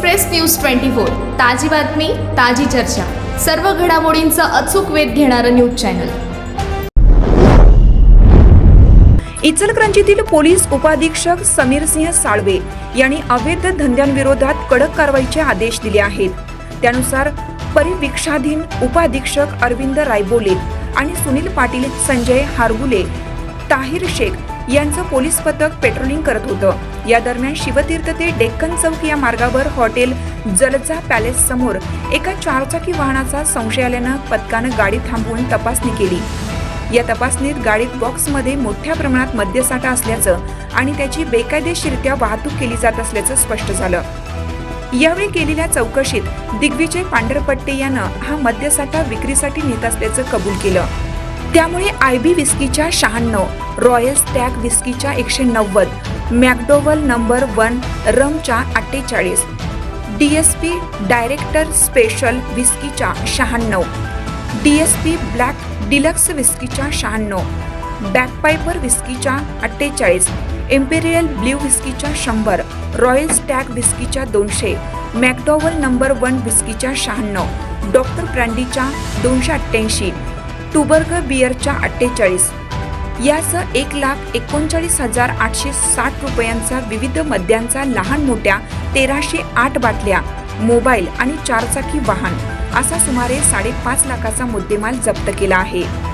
Express news twenty four. ताजी बातमी ताजी चर्चा. सर्व घडामोडींचा अचूक वेध घेणारं न्यूज चॅनल. इचलकरंजीतील पोलीस उपाधीक्षक समीर सिंह साळवे यांनी अवैध धंद्यांविरोधात कडक कारवाईचे आदेश दिले आहेत. त्यानुसार परिविक्षाधीन उपाधीक्षक अरविंद रायबोले आणि सुनील पाटील संजय हारगुले ताहिर शेख यांचं पोलीस पथक पेट्रोलिंग करत होतं. या दरम्यान शिवतीर्थ ते डेक्कन चौक या मार्गावर हॉटेल जलजा पॅलेस समोर एका चारचाकी वाहनाचा संशय आल्यानं पथकानं गाडी थांबवून तपासणी केली. या तपासणीत गाडीत बॉक्समध्ये मोठ्या प्रमाणात मद्यसाठा असल्याचं आणि त्याची बेकायदेशीरित्या वाहतूक केली जात असल्याचं स्पष्ट झालं. यावेळी केलेल्या चौकशीत दिग्विजय पांढरपट्टे यानं हा मद्यसाठा विक्रीसाठी नेत असल्याचं कबूल केलं. त्यामुळे आय बी विस्कीच्या शहाण्णव रॉयल स्टॅग विस्कीच्या एकशे नव्वद मॅकडोवल नंबर वन रमच्या अठ्ठेचाळीस D S P director special विस्कीच्या शहाण्णव D S P black deluxe विस्कीच्या शहाण्णव बॅकपायपर विस्कीच्या अठ्ठेचाळीस एम्पेरियल ब्ल्यू विस्कीच्या शंभर रॉयल स्टॅग विस्कीच्या दोनशे मॅकडॉवल नंबर वन विस्कीच्या शहाण्णव डॉक्टर ब्रँडीच्या दोनशे अठ्ठ्याऐंशी टुबर्ग बियरच्या अठ्ठेचाळीस. यासह एक लाख एकोणचाळीस हजार आठशे साठ रुपयांचा विविध मद्यांचा लहान मोठ्या तेराशे आठ बाटल्या मोबाईल आणि चारचाकी वाहन असा सुमारे साडेपाच लाखाचा मुद्देमाल जप्त केला आहे.